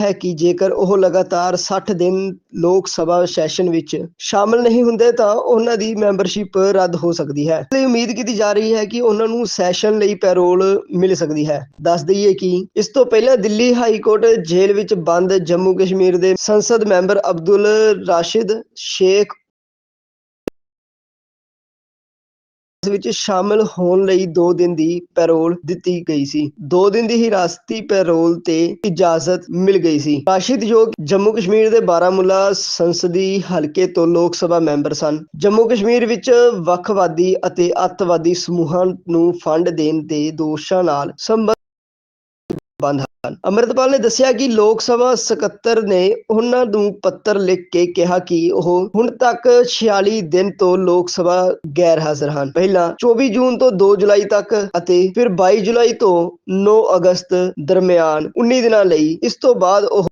ਹੈ ਕਿ ਜੇਕਰ ਉਹ ਲਗਾਤਾਰ 60 ਦਿਨ ਲੋਕ ਸਭਾ ਸੈਸ਼ਨ ਵਿੱਚ ਸ਼ਾਮਲ ਨਹੀਂ ਹੁੰਦੇ ਤਾਂ ਉਹਨਾਂ ਦੀ ਮੈਂਬਰਸ਼ਿਪ ਰੱਦ ਹੋ ਸਕਦੀ ਹੈ। ਇਸ ਲਈ ਉਮੀਦ ਕੀਤੀ ਜਾ ਰਹੀ ਹੈ ਕਿ ਉਹਨਾਂ ਨੂੰ ਸੈਸ਼ਨ ਲਈ ਪੈਰੋਲ ਮਿਲ ਸਕਦੀ ਹੈ। ਦੱਸ ਦਈਏ ਕਿ ਇਸ ਤੋਂ ਪਹਿਲਾਂ ਦਿੱਲੀ ਹਾਈ ਕੋਰਟ ਜੇਲ੍ਹ ਵਿੱਚ ਬੰਦ ਜੰਮੂ ਕਸ਼ਮੀਰ ਦੇ ਸੰਸਦ ਮੈਂਬਰ ਅਬਦੁਲ ਰਾਸ਼ਿਦ, ਸ਼ੇਖ ਇਸ ਵਿੱਚ ਸ਼ਾਮਲ ਹੋਣ ਲਈ 2 ਦਿਨ ਦੀ ਪੈਰੋਲ ਦਿੱਤੀ ਗਈ ਸੀ। 2 ਦਿਨ ਦੀ ਹਿਰਾਸਤੀ ਪੈਰੋਲ ਤੇ ਇਜਾਜ਼ਤ ਮਿਲ ਗਈ ਸੀ। ਰਾਸ਼ਿਦ ਜੋ ਜੰਮੂ ਕਸ਼ਮੀਰ ਦੇ ਬਾਰਾਮੂਲਾ ਸੰਸਦੀ ਹਲਕੇ ਤੋਂ ਲੋਕ ਸਭਾ ਮੈਂਬਰ ਸਨ। ਜੰਮੂ ਕਸ਼ਮੀਰ ਵਿੱਚ ਵੱਖਵਾਦੀ ਅਤੇ ਅੱਤਵਾਦੀ ਸਮੂਹਾਂ ਨੂੰ ਫੰਡ ਦੇਣ ਦੇ ਦੋਸ਼ਾਂ ਨਾਲ ਸੰਬੰਧ ਬੰਦ ਹਨ। ਅਮਰਿਤਪਾਲ ਨੇ ਦੱਸਿਆ ਕਿ ਲੋਕ ਸਭਾ ਸਕੱਤਰ ਨੇ ਉਹਨਾਂ ਨੂੰ ਪੱਤਰ ਲਿਖ ਕੇ ਕਿਹਾ ਕਿ ਉਹ ਹੁਣ ਤੱਕ 46 ਦਿਨ ਤੋਂ ਲੋਕ ਸਭਾ ਗੈਰ ਹਾਜ਼ਰ ਹਨ। ਪਹਿਲਾਂ 24 ਜੂਨ ਤੋਂ 2 ਜੁਲਾਈ ਤੱਕ ਅਤੇ ਫਿਰ 22 ਜੁਲਾਈ ਤੋਂ 9 ਅਗਸਤ ਦਰਮਿਆਨ 19 ਦਿਨਾਂ ਲਈ। ਇਸ ਤੋਂ ਬਾਅਦ ਉਹ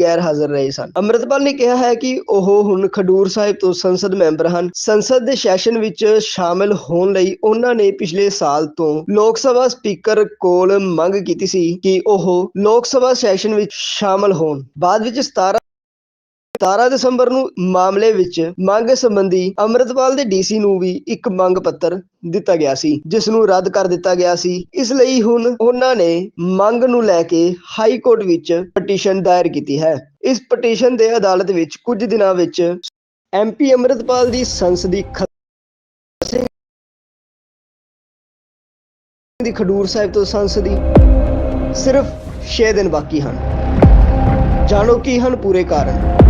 ਗੈਰ ਹਾਜ਼ਰ ਰਹੇ ਸਨ। ਅੰਮ੍ਰਿਤਪਾਲ ਨੇ ਕਿਹਾ ਹੈ ਕਿ ਉਹ ਹੁਣ ਖਡੂਰ ਸਾਹਿਬ ਤੋਂ ਸੰਸਦ ਮੈਂਬਰ ਹਨ। ਸੰਸਦ ਦੇ ਸੈਸ਼ਨ ਵਿੱਚ ਸ਼ਾਮਲ ਹੋਣ ਲਈ ਉਹਨਾਂ ਨੇ ਪਿਛਲੇ ਸਾਲ ਤੋਂ ਲੋਕ ਸਭਾ ਸਪੀਕਰ ਕੋਲ ਮੰਗ ਕੀਤੀ ਸੀ ਕਿ ਉਹ ਲੋਕ ਸਭਾ ਸੈਸ਼ਨ ਵਿੱਚ ਸ਼ਾਮਲ ਹੋਣ। ਬਾਅਦ ਵਿੱਚ 17 17 ਦਸੰਬਰ ਨੂੰ ਮਾਮਲੇ ਵਿੱਚ ਮੰਗ ਸੰਬੰਧੀ ਅੰਮ੍ਰਿਤਪਾਲ ਦੇ ਡੀਸੀ ਨੂੰ ਵੀ ਇੱਕ ਮੰਗ ਪੱਤਰ ਦਿੱਤਾ ਗਿਆ ਸੀ, ਜਿਸ ਨੂੰ ਰੱਦ ਕਰ ਦਿੱਤਾ ਗਿਆ ਸੀ। ਇਸ ਲਈ ਹੁਣ ਉਹਨਾਂ ਨੇ ਮੰਗ ਨੂੰ ਲੈ ਕੇ ਹਾਈ ਕੋਰਟ ਵਿੱਚ ਪਟੀਸ਼ਨ ਦਾਇਰ ਕੀਤੀ ਹੈ। ਇਸ ਪਟੀਸ਼ਨ ਦੇ ਅਦਾਲਤ ਵਿੱਚ ਕੁਝ ਦਿਨਾਂ ਵਿੱਚ ਐਮਪੀ ਅੰਮ੍ਰਿਤਪਾਲ ਦੀ ਸੰਸਦੀ ਦੀ ਖਡੂਰ ਸਾਹਿਬ ਤੋਂ ਸੰਸਦੀ ਸਿਰਫ 6 ਦਿਨ ਬਾਕੀ ਹਨ। ਜਾਣੋ ਕੀ ਹਨ ਪੂਰੇ ਕਾਰਨ?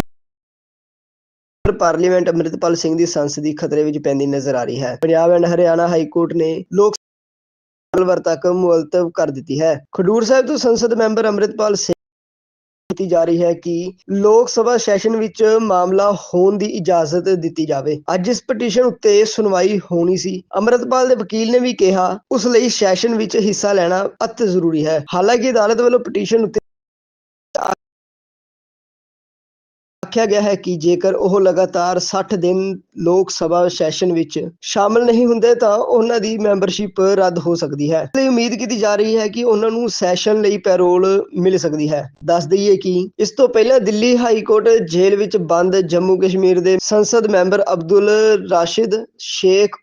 ਪਾਰਲੀਮੈਂਟ ਅੰਮ੍ਰਿਤਪਾਲ ਸਿੰਘ ਦੀ ਸੰਸਦੀ ਖਤਰੇ ਵਿੱਚ ਪੈਂਦੀ ਨਜ਼ਰ ਆ ਰਹੀ ਹੈ। Punjab and Haryana high court ਨੇ ਲੋਕ ਮੰਗਲਵਾਰ ਤੱਕ ਮੁਅੱਤਲ ਕਰ ਦਿੱਤੀ ਹੈ। ਖਡੂਰ ਸਾਹਿਬ ਤੋਂ ਸੰਸਦ ਮੈਂਬਰ ਅੰਮ੍ਰਿਤਪਾਲ ਸਿੰਘ ਕੀਤੀ ਜਾ ਰਹੀ ਹੈ ਕਿ ਲੋਕ ਸਭਾ ਸੈਸ਼ਨ ਵਿੱਚ ਮਾਮਲਾ ਹੋਣ ਦੀ ਇਜਾਜ਼ਤ ਦਿੱਤੀ ਜਾਵੇ। ਅੱਜ ਇਸ ਪਟੀਸ਼ਨ ਉੱਤੇ ਸੁਣਵਾਈ ਹੋਣੀ ਸੀ। ਅੰਮ੍ਰਿਤਪਾਲ ਦੇ ਵਕੀਲ ਨੇ ਵੀ ਕਿਹਾ, ਉਸ ਲਈ ਸੈਸ਼ਨ ਵਿੱਚ ਹਿੱਸਾ ਲੈਣਾ ਅਤ ਜ਼ਰੂਰੀ ਹੈ। ਹਾਲਾਂਕਿ ਅਦਾਲਤ ਵੱਲੋਂ ਪਟੀਸ਼ਨ ਉੱਤੇ ਆਖਿਆ ਗਿਆ ਹੈ ਕਿ ਜੇਕਰ ਉਹ ਲਗਾਤਾਰ 60 ਦਿਨ ਲੋਕ ਸਭਾ ਸੈਸ਼ਨ ਵਿੱਚ ਸ਼ਾਮਲ ਨਹੀਂ ਹੁੰਦੇ ਤਾਂ ਉਹਨਾਂ ਦੀ ਮੈਂਬਰਸ਼ਿਪ ਰੱਦ ਹੋ ਸਕਦੀ ਹੈ। ਇਸ ਲਈ ਉਮੀਦ ਕੀਤੀ ਜਾ ਰਹੀ ਹੈ ਕਿ ਉਹਨਾਂ ਨੂੰ ਸੈਸ਼ਨ ਲਈ ਪੈਰੋਲ ਮਿਲ ਸਕਦੀ ਹੈ। ਦੱਸ ਦਈਏ ਕਿ ਇਸ ਤੋਂ ਪਹਿਲਾਂ ਦਿੱਲੀ ਹਾਈ ਕੋਰਟ ਜੇਲ੍ਹ ਵਿੱਚ ਬੰਦ ਜੰਮੂ ਕਸ਼ਮੀਰ ਦੇ ਸੰਸਦ ਮੈਂਬਰ ਅਬਦੁਲ ਰਾਸ਼ਿਦ, ਸ਼ੇਖ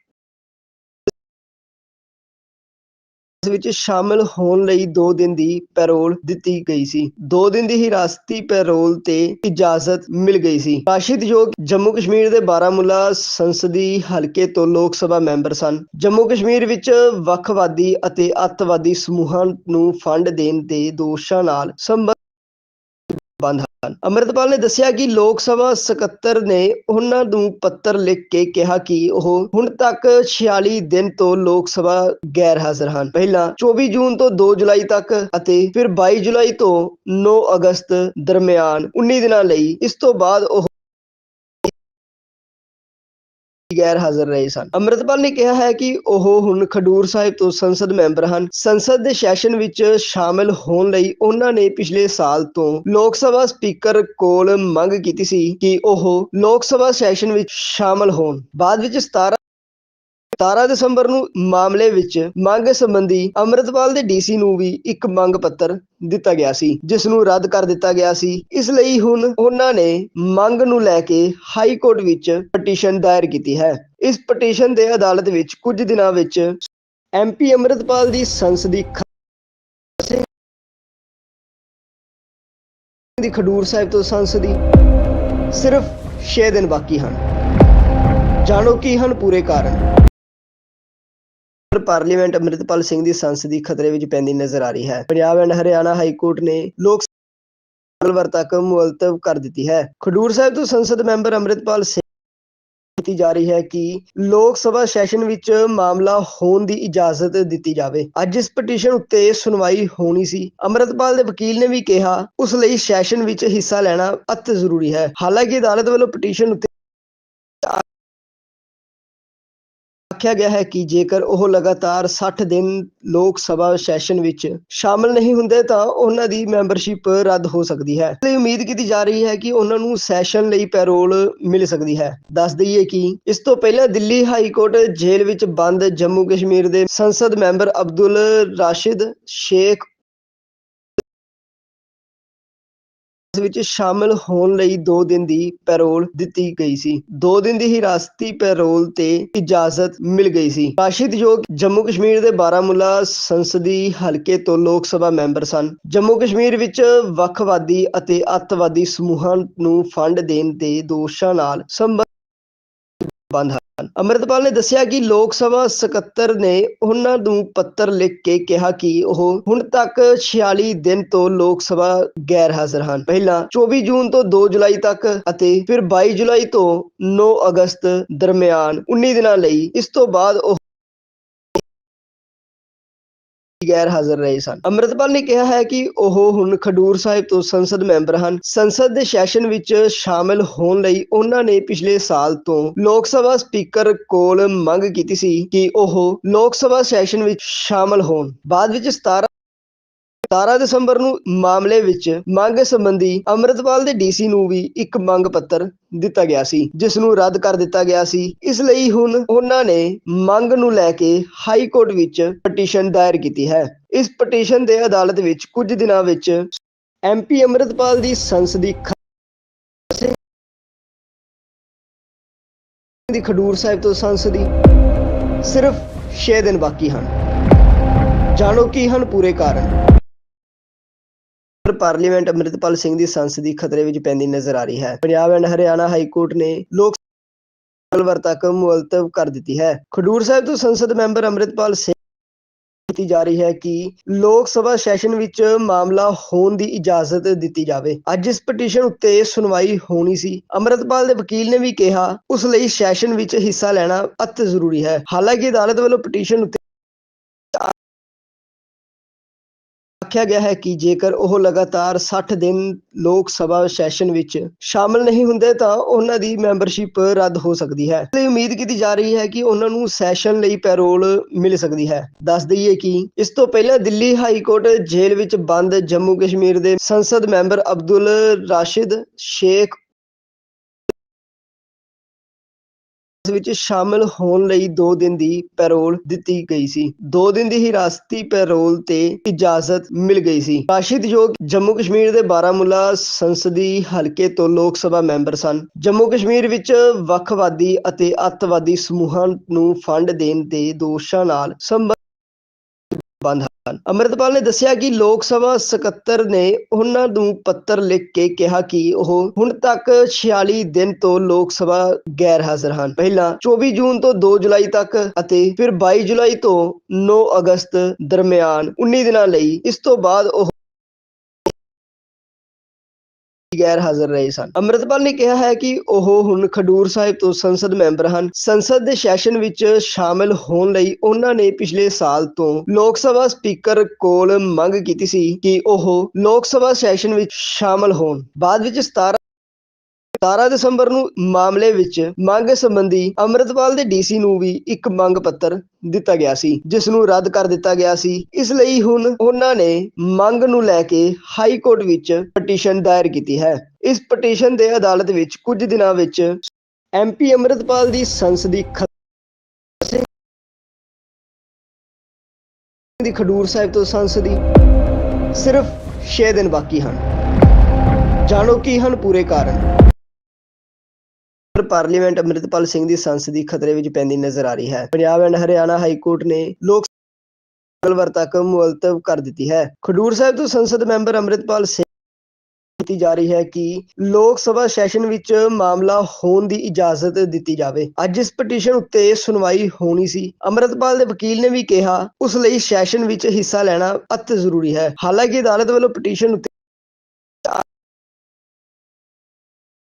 ਇਸ ਵਿੱਚ ਸ਼ਾਮਲ ਹੋਣ ਲਈ 2 ਦਿਨ ਦੀ ਪੈਰੋਲ ਦਿੱਤੀ ਗਈ ਸੀ। 2 ਦਿਨ ਦੀ ਹਿਰਾਸਤੀ ਪੈਰੋਲ ਤੇ ਇਜਾਜ਼ਤ ਮਿਲ ਗਈ ਸੀ। ਰਾਸ਼ਿਦ ਜੋ ਜੰਮੂ ਕਸ਼ਮੀਰ ਦੇ ਬਾਰਾਮੂਲਾ ਸੰਸਦੀ ਹਲਕੇ ਤੋਂ ਲੋਕ ਸਭਾ ਮੈਂਬਰ ਸਨ। ਜੰਮੂ ਕਸ਼ਮੀਰ ਵਿੱਚ ਵੱਖਵਾਦੀ ਅਤੇ ਅੱਤਵਾਦੀ ਸਮੂਹਾਂ ਨੂੰ ਫੰਡ ਦੇਣ ਦੇ ਦੋਸ਼ਾਂ ਨਾਲ ਸੰਬੰਧ ਬੰਦ ਅਮਰਿਤਪਾਲ ਨੇ ਦੱਸਿਆ ਕਿ ਲੋਕ ਸਭਾ ਸਕੱਤਰ ਨੇ ਉਹਨਾਂ ਨੂੰ ਪੱਤਰ ਲਿਖ ਕੇ ਕਿਹਾ ਕਿ ਉਹ ਹੁਣ ਤੱਕ 46 ਦਿਨ ਤੋਂ ਲੋਕ ਸਭਾ ਗੈਰ ਹਾਜ਼ਰ ਹਨ। ਪਹਿਲਾਂ 24 ਜੂਨ ਤੋਂ 2 ਜੁਲਾਈ ਤੱਕ ਅਤੇ ਫਿਰ 22 ਜੁਲਾਈ ਤੋਂ 9 ਅਗਸਤ ਦਰਮਿਆਨ। 19 ਦਿਨਾਂ ਲਈ ਇਸ ਤੋਂ ਬਾਅਦ ਉਹ ਗੈਰ ਹਾਜ਼ਰ ਰਹੇ ਸਨ। ਅੰਮ੍ਰਿਤਪਾਲ ਨੇ ਕਿਹਾ ਹੈ ਕਿ ਉਹ ਹੁਣ ਖਡੂਰ ਸਾਹਿਬ ਤੋਂ ਸੰਸਦ ਮੈਂਬਰ ਹਨ। ਸੰਸਦ ਦੇ ਸੈਸ਼ਨ ਵਿੱਚ ਸ਼ਾਮਲ ਹੋਣ ਲਈ ਉਹਨਾਂ ਨੇ ਪਿਛਲੇ ਸਾਲ ਤੋਂ ਲੋਕ ਸਭਾ ਸਪੀਕਰ ਕੋਲ ਮੰਗ ਕੀਤੀ ਸੀ ਕਿ ਉਹ ਲੋਕ ਸਭਾ ਸੈਸ਼ਨ ਵਿੱਚ ਸ਼ਾਮਲ ਹੋਣ। ਬਾਅਦ ਵਿੱਚ 17 17 ਦਸੰਬਰ ਨੂੰ ਮਾਮਲੇ ਵਿੱਚ ਮੰਗ ਸੰਬੰਧੀ ਅੰਮ੍ਰਿਤਪਾਲ ਦੇ ਡੀਸੀ ਨੂੰ ਵੀ ਇੱਕ ਮੰਗ ਪੱਤਰ ਦਿੱਤਾ ਗਿਆ ਸੀ, ਜਿਸ ਨੂੰ ਰੱਦ ਕਰ ਦਿੱਤਾ ਗਿਆ ਸੀ। ਇਸ ਲਈ ਹੁਣ ਉਹਨਾਂ ਨੇ ਮੰਗ ਨੂੰ ਲੈ ਕੇ ਹਾਈ ਕੋਰਟ ਵਿੱਚ ਪਟੀਸ਼ਨ ਦਾਇਰ ਕੀਤੀ ਹੈ। ਇਸ ਪਟੀਸ਼ਨ ਦੇ ਅਦਾਲਤ ਵਿੱਚ ਕੁਝ ਦਿਨਾਂ ਵਿੱਚ ਐਮਪੀ ਅੰਮ੍ਰਿਤਪਾਲ ਦੀ ਸੰਸਦੀ ਦੀ ਖਡੂਰ ਸਾਹਿਬ ਤੋਂ ਸੰਸਦੀ ਸਿਰਫ 6 ਦਿਨ ਬਾਕੀ ਹਨ। ਜਾਣੋ ਕੀ ਹਨ ਪੂਰੇ ਕਾਰਨ? ਪਾਰਲੀਮੈਂਟ ਅੰਮ੍ਰਿਤਪਾਲ ਸਿੰਘ ਦੀ ਸੰਸਦੀ ਖਤਰੇ ਵਿੱਚ ਪੈਂਦੀ ਨਜ਼ਰ ਆ ਰਹੀ ਹੈ। Punjab and Haryana high court ਨੇ ਲੋਕ ਮੰਗਲਵਾਰ ਤੱਕ ਮੁਅੱਤਲ ਕਰ ਦਿੱਤੀ ਹੈ। ਖਡੂਰ ਸਾਹਿਬ ਤੋਂ ਸੰਸਦ ਮੈਂਬਰ ਅੰਮ੍ਰਿਤਪਾਲ ਸਿੰਘ ਕੀਤੀ ਜਾ ਰਹੀ ਹੈ ਕਿ ਲੋਕ ਸਭਾ ਸੈਸ਼ਨ ਵਿੱਚ ਮਾਮਲਾ ਹੋਣ ਦੀ ਇਜਾਜ਼ਤ ਦਿੱਤੀ ਜਾਵੇ। ਅੱਜ ਇਸ ਪਟੀਸ਼ਨ ਉੱਤੇ ਸੁਣਵਾਈ ਹੋਣੀ ਸੀ। ਅੰਮ੍ਰਿਤਪਾਲ ਦੇ ਵਕੀਲ ਨੇ ਵੀ ਕਿਹਾ, ਉਸ ਲਈ ਸੈਸ਼ਨ ਵਿੱਚ ਹਿੱਸਾ ਲੈਣਾ ਅਤ ਜ਼ਰੂਰੀ ਹੈ। ਹਾਲਾਂਕਿ ਅਦਾਲਤ ਵੱਲੋਂ ਪਟੀਸ਼ਨ ਆਖਿਆ ਗਿਆ ਹੈ ਕਿ ਜੇਕਰ ਉਹ ਲਗਾਤਾਰ 60 ਦਿਨ ਲੋਕ ਸਭਾ ਸੈਸ਼ਨ ਵਿੱਚ ਸ਼ਾਮਲ ਨਹੀਂ ਹੁੰਦੇ ਤਾਂ ਉਹਨਾਂ ਦੀ ਮੈਂਬਰਸ਼ਿਪ ਰੱਦ ਹੋ ਸਕਦੀ ਹੈ। ਇਸ ਲਈ ਉਮੀਦ ਕੀਤੀ ਜਾ ਰਹੀ ਹੈ ਕਿ ਉਹਨਾਂ ਨੂੰ ਸੈਸ਼ਨ ਲਈ ਪੈਰੋਲ ਮਿਲ ਸਕਦੀ ਹੈ। ਦੱਸ ਦਈਏ ਕਿ ਇਸ ਤੋਂ ਪਹਿਲਾਂ ਦਿੱਲੀ ਹਾਈ ਕੋਰਟ ਜੇਲ੍ਹ ਵਿੱਚ ਬੰਦ ਜੰਮੂ ਕਸ਼ਮੀਰ ਦੇ ਸੰਸਦ ਮੈਂਬਰ ਅਬਦੁਲ ਰਾਸ਼ਿਦ, ਸ਼ੇਖ ਵਿੱਚ ਸ਼ਾਮਲ ਹੋਣ ਲਈ 2 ਦਿਨ ਦੀ ਪੈਰੋਲ ਦਿੱਤੀ ਗਈ ਸੀ। 2 ਦਿਨ ਦੀ ਹਿਰਾਸਤੀ ਪੈਰੋਲ ਤੇ ਇਜਾਜ਼ਤ ਮਿਲ ਗਈ ਸੀ। ਰਾਸ਼ਿਦਯੋਗ ਜੰਮੂ ਕਸ਼ਮੀਰ ਦੇ ਬਾਰਾਮੂਲਾ ਸੰਸਦੀ ਹਲਕੇ ਤੋਂ ਲੋਕ ਸਭਾ ਮੈਂਬਰ ਸਨ। ਜੰਮੂ ਕਸ਼ਮੀਰ ਵਿੱਚ ਵੱਖਵਾਦੀ ਅਤੇ ਅੱਤਵਾਦੀ ਸਮੂਹਾਂ ਨੂੰ ਫੰਡ ਦੇਣ ਦੇ ਦੋਸ਼ਾਂ ਨਾਲ ਸੰਬੰਧ ਹਨ। ਅੰਮ੍ਰਿਤਪਾਲ ਨੇ ਦੱਸਿਆ ਕਿ ਲੋਕ ਸਭਾ ਸਕੱਤਰ ਨੇ ਉਹਨਾਂ ਨੂੰ ਪੱਤਰ ਲਿਖ ਕੇ ਕਿਹਾ ਕਿ ਉਹ ਹੁਣ ਤੱਕ 46 ਦਿਨ ਤੋਂ ਲੋਕ ਸਭਾ ਗੈਰ ਹਾਜ਼ਰ ਹਨ। ਪਹਿਲਾਂ 24 ਜੂਨ ਤੋਂ 2 ਜੁਲਾਈ ਤੱਕ ਅਤੇ ਫਿਰ 22 ਜੁਲਾਈ ਤੋਂ 9 ਅਗਸਤ ਦਰਮਿਆਨ 19 ਦਿਨਾਂ ਲਈ। ਇਸ ਤੋਂ ਬਾਅਦ ਉਹ ਗੈਰ ਹਾਜ਼ਰ ਰਹੇ ਸਨ। ਅੰਮ੍ਰਿਤਪਾਲ ਨੇ ਕਿਹਾ ਹੈ ਕਿ ਉਹ ਹੁਣ ਖਡੂਰ ਸਾਹਿਬ ਤੋਂ ਸੰਸਦ ਮੈਂਬਰ ਹਨ। ਸੰਸਦ ਦੇ ਸੈਸ਼ਨ ਵਿੱਚ ਸ਼ਾਮਲ ਹੋਣ ਲਈ ਉਹਨਾਂ ਨੇ ਪਿਛਲੇ ਸਾਲ ਤੋਂ ਲੋਕ ਸਭਾ ਸਪੀਕਰ ਕੋਲ ਮੰਗ ਕੀਤੀ ਸੀ ਕਿ ਉਹ ਲੋਕ ਸਭਾ ਸੈਸ਼ਨ ਵਿੱਚ ਸ਼ਾਮਲ ਹੋਣ। ਬਾਅਦ ਵਿੱਚ 17 17 ਦਸੰਬਰ ਨੂੰ ਮਾਮਲੇ ਵਿੱਚ ਮੰਗ ਸੰਬੰਧੀ ਅੰਮ੍ਰਿਤਪਾਲ ਦੇ ਡੀਸੀ ਨੂੰ ਵੀ ਇੱਕ ਮੰਗ ਪੱਤਰ ਦਿੱਤਾ ਗਿਆ ਸੀ, ਜਿਸ ਨੂੰ ਰੱਦ ਕਰ ਦਿੱਤਾ ਗਿਆ ਸੀ। ਇਸ ਲਈ ਹੁਣ ਉਹਨਾਂ ਨੇ ਮੰਗ ਨੂੰ ਲੈ ਕੇ ਹਾਈ ਕੋਰਟ ਵਿੱਚ ਪਟੀਸ਼ਨ ਦਾਇਰ ਕੀਤੀ ਹੈ। ਇਸ ਪਟੀਸ਼ਨ ਦੇ ਅਦਾਲਤ ਵਿੱਚ ਕੁਝ ਦਿਨਾਂ ਵਿੱਚ ਐਮਪੀ ਅੰਮ੍ਰਿਤਪਾਲ ਦੀ ਸੰਸਦੀ ਦੀ ਖਡੂਰ ਸਾਹਿਬ ਤੋਂ ਸੰਸਦੀ ਸਿਰਫ 6 ਦਿਨ ਬਾਕੀ ਹਨ। ਜਾਣੋ ਕੀ ਹਨ ਪੂਰੇ ਕਾਰਨ? ਪਾਰਲੀਮੈਂਟ ਅੰਮ੍ਰਿਤਪਾਲ ਸਿੰਘ ਦੀ ਸੰਸਦੀ ਖਤਰੇ ਵਿੱਚ ਪੈਂਦੀ ਨਜ਼ਰ ਆ ਰਹੀ ਹੈ। Punjab and Haryana high court ਨੇ ਲੋਕ ਮੰਗਲਵਾਰ ਤੱਕ ਮੁਅੱਤਲ ਕਰ ਦਿੱਤੀ ਹੈ। ਖਡੂਰ ਸਾਹਿਬ ਤੋਂ ਸੰਸਦ ਮੈਂਬਰ ਅੰਮ੍ਰਿਤਪਾਲ ਸਿੰਘ ਕੀਤੀ ਜਾ ਰਹੀ ਹੈ ਕਿ ਲੋਕ ਸਭਾ ਸੈਸ਼ਨ ਵਿੱਚ ਮਾਮਲਾ ਹੋਣ ਦੀ ਇਜਾਜ਼ਤ ਦਿੱਤੀ ਜਾਵੇ। ਅੱਜ ਇਸ ਪਟੀਸ਼ਨ ਉੱਤੇ ਸੁਣਵਾਈ ਹੋਣੀ ਸੀ। ਅੰਮ੍ਰਿਤਪਾਲ ਦੇ ਵਕੀਲ ਨੇ ਵੀ ਕਿਹਾ, ਉਸ ਲਈ ਸੈਸ਼ਨ ਵਿੱਚ ਹਿੱਸਾ ਲੈਣਾ ਅਤ ਜ਼ਰੂਰੀ ਹੈ। ਹਾਲਾਂਕਿ ਅਦਾਲਤ ਵੱਲੋਂ ਪਟੀਸ਼ਨ ਉੱਤੇ ਆਖਿਆ ਗਿਆ ਹੈ ਕਿ ਜੇਕਰ ਉਹ ਲਗਾਤਾਰ 60 ਦਿਨ ਲੋਕ ਸਭਾ ਸੈਸ਼ਨ ਵਿੱਚ ਸ਼ਾਮਲ ਨਹੀਂ ਹੁੰਦੇ ਤਾਂ ਉਹਨਾਂ ਦੀ ਮੈਂਬਰਸ਼ਿਪ ਰੱਦ ਹੋ ਸਕਦੀ ਹੈ। ਇਸ ਲਈ ਉਮੀਦ ਕੀਤੀ ਜਾ ਰਹੀ ਹੈ ਕਿ ਉਹਨਾਂ ਨੂੰ ਸੈਸ਼ਨ ਲਈ ਪੈਰੋਲ ਮਿਲ ਸਕਦੀ ਹੈ। ਦੱਸ ਦਈਏ ਕਿ ਇਸ ਤੋਂ ਪਹਿਲਾਂ ਦਿੱਲੀ ਹਾਈ ਕੋਰਟ ਜੇਲ੍ਹ ਵਿੱਚ ਬੰਦ ਜੰਮੂ ਕਸ਼ਮੀਰ ਦੇ ਸੰਸਦ ਮੈਂਬਰ ਅਬਦੁਲ ਰਾਸ਼ਿਦ, ਸ਼ੇਖ ਇਸ ਵਿੱਚ ਸ਼ਾਮਲ ਹੋਣ ਲਈ 2 ਦਿਨ ਦੀ ਪੈਰੋਲ ਦਿੱਤੀ ਗਈ ਸੀ। 2 ਦਿਨ ਦੀ ਹਿਰਾਸਤੀ ਪੈਰੋਲ ਤੇ ਇਜਾਜ਼ਤ ਮਿਲ ਗਈ ਸੀ। ਰਾਸ਼ਿਦਯੋਗ ਜੰਮੂ ਕਸ਼ਮੀਰ ਦੇ ਬਾਰਾਮੂਲਾ ਸੰਸਦੀ ਹਲਕੇ ਤੋਂ ਲੋਕ ਸਭਾ ਮੈਂਬਰ ਸਨ। ਜੰਮੂ ਕਸ਼ਮੀਰ ਵਿੱਚ ਵੱਖਵਾਦੀ ਅਤੇ ਅੱਤਵਾਦੀ ਸਮੂਹਾਂ ਨੂੰ ਫੰਡ ਦੇਣ ਦੇ ਦੋਸ਼ਾਂ ਨਾਲ ਸੰਬੰਧ ਹਨ। ਅੰਮ੍ਰਿਤਪਾਲ ਨੇ ਦੱਸਿਆ ਕਿ ਲੋਕ ਸਭਾ ਸਕੱਤਰ ਨੇ ਉਹਨਾਂ ਨੂੰ ਪੱਤਰ ਲਿਖ ਕੇ ਕਿਹਾ ਕਿ ਉਹ ਹੁਣ ਤੱਕ 46 ਦਿਨ ਤੋਂ ਲੋਕ ਸਭਾ ਗੈਰ ਹਾਜ਼ਰ ਹਨ। ਪਹਿਲਾਂ 24 ਜੂਨ ਤੋਂ 2 ਜੁਲਾਈ ਤੱਕ ਅਤੇ ਫਿਰ 22 ਜੁਲਾਈ ਤੋਂ 9 ਅਗਸਤ ਦਰਮਿਆਨ 19 ਦਿਨਾਂ ਲਈ। ਇਸ ਤੋਂ ਬਾਅਦ ਉਹ ਗੈਰ ਹਾਜ਼ਰ ਰਹੇ ਸਨ। ਅੰਮ੍ਰਿਤਪਾਲ ਨੇ ਕਿਹਾ ਹੈ ਕਿ ਉਹ ਹੁਣ ਖਡੂਰ ਸਾਹਿਬ ਤੋਂ ਸੰਸਦ ਮੈਂਬਰ ਹਨ। ਸੰਸਦ ਦੇ ਸੈਸ਼ਨ ਵਿੱਚ ਸ਼ਾਮਲ ਹੋਣ ਲਈ ਉਹਨਾਂ ਨੇ ਪਿਛਲੇ ਸਾਲ ਤੋਂ ਲੋਕ ਸਭਾ ਸਪੀਕਰ ਕੋਲ ਮੰਗ ਕੀਤੀ ਸੀ ਕਿ ਉਹ ਲੋਕ ਸਭਾ ਸੈਸ਼ਨ ਵਿੱਚ ਸ਼ਾਮਲ ਹੋਣ। ਬਾਅਦ ਵਿੱਚ 17 17 ਦਸੰਬਰ ਨੂੰ ਮਾਮਲੇ ਵਿੱਚ ਮੰਗ ਸੰਬੰਧੀ ਅੰਮ੍ਰਿਤਪਾਲ ਦੇ ਡੀਸੀ ਨੂੰ ਵੀ ਇੱਕ ਮੰਗ ਪੱਤਰ ਦਿੱਤਾ ਗਿਆ ਸੀ, ਜਿਸ ਨੂੰ ਰੱਦ ਕਰ ਦਿੱਤਾ ਗਿਆ ਸੀ। ਇਸ ਲਈ ਹੁਣ ਉਹਨਾਂ ਨੇ ਮੰਗ ਨੂੰ ਲੈ ਕੇ ਹਾਈ ਕੋਰਟ ਵਿੱਚ ਪਟੀਸ਼ਨ ਦਾਇਰ ਕੀਤੀ ਹੈ। ਇਸ ਪਟੀਸ਼ਨ ਦੇ ਅਦਾਲਤ ਵਿੱਚ ਕੁਝ ਦਿਨਾਂ ਵਿੱਚ ਐਮਪੀ ਅੰਮ੍ਰਿਤਪਾਲ ਦੀ ਸੰਸਦੀ ਦੀ ਖਡੂਰ ਸਾਹਿਬ ਤੋਂ ਸੰਸਦੀ ਸਿਰਫ 6 ਦਿਨ ਬਾਕੀ ਹਨ। ਜਾਣੋ ਕੀ ਹਨ ਪੂਰੇ ਕਾਰਨ। ਪਾਰਲੀਮੈਂਟ ਅੰਮ੍ਰਿਤਪਾਲ ਸਿੰਘ ਦੀ ਸੰਸਦੀ ਖਤਰੇ ਵਿੱਚ ਪੈਂਦੀ ਨਜ਼ਰ ਆ ਰਹੀ ਹੈ। Punjab and Haryana high court ਨੇ ਲੋਕ ਮੰਗਲਵਾਰ ਤੱਕ ਮੁਅੱਤਲ ਕਰ ਦਿੱਤੀ ਹੈ। ਖਡੂਰ ਸਾਹਿਬ ਤੋਂ ਸੰਸਦ ਮੈਂਬਰ ਅੰਮ੍ਰਿਤਪਾਲ ਸਿੰਘ ਕੀਤੀ ਜਾ ਰਹੀ ਹੈ ਕਿ ਲੋਕ ਸਭਾ ਸੈਸ਼ਨ ਵਿੱਚ ਮਾਮਲਾ ਹੋਣ ਦੀ ਇਜਾਜ਼ਤ ਦਿੱਤੀ ਜਾਵੇ। ਅੱਜ ਇਸ ਪਟੀਸ਼ਨ ਉੱਤੇ ਸੁਣਵਾਈ ਹੋਣੀ ਸੀ। ਅੰਮ੍ਰਿਤਪਾਲ ਦੇ ਵਕੀਲ ਨੇ ਵੀ ਕਿਹਾ, ਉਸ ਲਈ ਸੈਸ਼ਨ ਵਿੱਚ ਹਿੱਸਾ ਲੈਣਾ ਅਤ ਜ਼ਰੂਰੀ ਹੈ। ਹਾਲਾਂਕਿ ਅਦਾਲਤ ਵੱਲੋਂ ਪਟੀਸ਼ਨ